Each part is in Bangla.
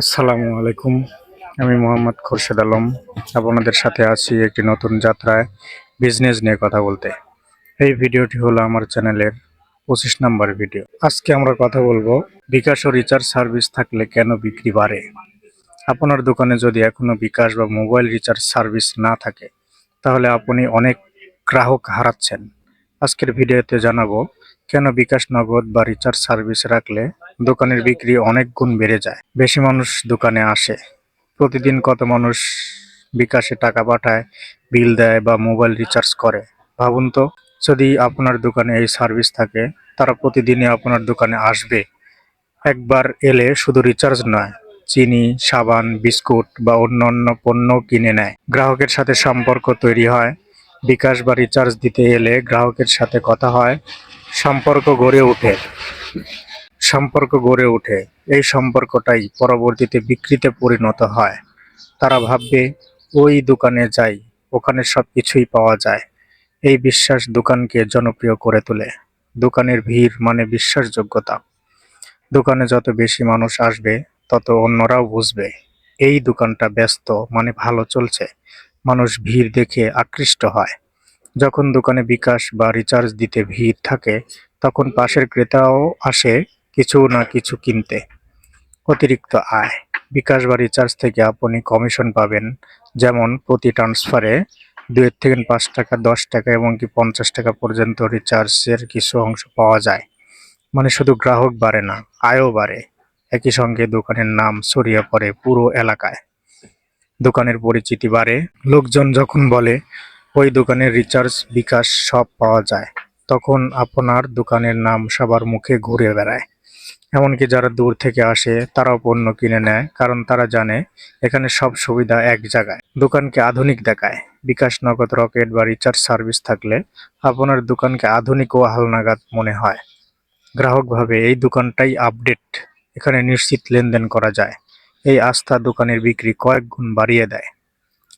আসসালামু আলাইকুম। আমি মোহাম্মদ খোরশেদ আলম। আপনাদের সাথে আছি একটি নতুন যাত্রায় বিজনেস নিয়ে কথা বলতে। এই ভিডিওটি হলো আমার চ্যানেলের পঁচিশ নাম্বার ভিডিও। আজকে আমরা কথা বলব, বিকাশ ও রিচার্জ সার্ভিস থাকলে কেন বিক্রি বাড়ে? আপনার দোকানে যদি এখনও বিকাশ বা মোবাইল রিচার্জ সার্ভিস না থাকে, তাহলে আপনি অনেক গ্রাহক হারাচ্ছেন। আজকের ভিডিওতে জানাব কেন বিকাশ নগদ বা রিচার্জ সার্ভিস রাখলে দোকানের বিক্রি অনেক গুণ বেড়ে যায়? বেশি মানুষ দোকানে আসে। প্রতিদিন কত মানুষ বিকাশে টাকা পাঠায়, বিল দেয় বা মোবাইল রিচার্জ করে? ভাবুন তো, যদি আপনার দোকানে এই সার্ভিস থাকে, তারা প্রতিদিনই আপনার দোকানে আসবে। একবার এলে শুধু রিচার্জ নয়, চিনি, সাবান, বিস্কুট বা অন্য অন্যান্য পণ্য কিনে নেয়। গ্রাহকের সাথে সম্পর্ক তৈরি হয়। বিকাশ বা রিচার্জ দিতে এলে গ্রাহকের সাথে কথা হয় সম্পর্ক গড়ে ওঠে। সম্পর্ক গড়ে ওঠে। এই সম্পর্কটাই পরবর্তীতে বিক্রিতে পরিণত হয়। তারা ভাববে, ওই দোকানে যাই, ওখানে সব কিছুই পাওয়া যায়। এই বিশ্বাস দোকানকে জনপ্রিয় করে তোলে। দোকানের ভিড় মানে বিশ্বাসযোগ্যতা। দোকানে যত বেশি মানুষ আসবে, তত অন্যরাও বুঝবে, এই দোকানটা ব্যস্ত মানে ভালো চলছে। মানুষ ভিড় দেখে আকৃষ্ট হয়। যখন দোকানে বিকাশ বা রিচার্জ দিতে ভিড় থাকে, তখন পাশের ক্রেতাও আসে কিছু না কিছু কিনতে। অতিরিক্ত আয়। বিকাশ বা রিচার্জ থেকে আপনি কমিশন পাবেন, যেমন প্রতি ট্রান্সফারে দুই থেকে পাঁচ টাকা, দশ টাকা এমনকি পঞ্চাশ টাকা পর্যন্ত রিচার্জের কিছু অংশ পাওয়া যায়। মানে শুধু গ্রাহক বাড়ে না, আয়ও বাড়ে। একই সঙ্গে দোকানের নাম ছড়িয়ে পড়ে পুরো এলাকায়। দোকানের পরিচিতি বাড়ে। লোকজন যখন বলে ওই দোকানের রিচার্জ বিকাশ সব পাওয়া যায়। তখন আপনার দোকানের নাম সবার মুখে ঘুরে বেড়ায়। এমনকি যারা দূর থেকে আসে, তারাও পণ্য কিনে নেয়, কারণ তারা জানে এখানে সব সুবিধা এক জায়গায়। দোকানকে আধুনিক দেখায়। বিকাশ নগদ রকেট বা রিচার্জ সার্ভিস থাকলে আপনার দোকানকে আধুনিক ও হালনাগাদ মনে হয়। গ্রাহক ভাবে এই দোকানটাই আপডেট এখানে নিশ্চিত লেনদেন করা যায়। এই আস্থা দোকানের বিক্রি কয়েক গুণ বাড়িয়ে দেয়।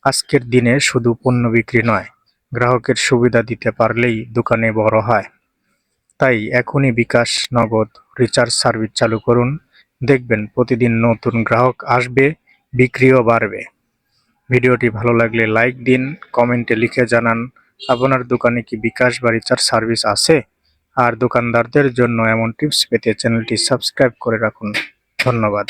আজকের দিনে শুধু পণ্য বিক্রি নয়, গ্রাহকের সুবিধা দিতে পারলেই দোকানে বড় হয়। তাই এখনই বিকাশ নগদ রিচার্জ সার্ভিস চালু করুন। দেখবেন প্রতিদিন নতুন গ্রাহক আসবে, বিক্রিও বাড়বে। ভিডিওটি ভালো লাগলে লাইক দিন, কমেন্টে লিখে জানান, আপনার দোকানে কি বিকাশ বা রিচার্জ সার্ভিস আছে? আর দোকানদারদের জন্য এমন টিপস পেতে চ্যানেলটি সাবস্ক্রাইব করে রাখুন। ধন্যবাদ।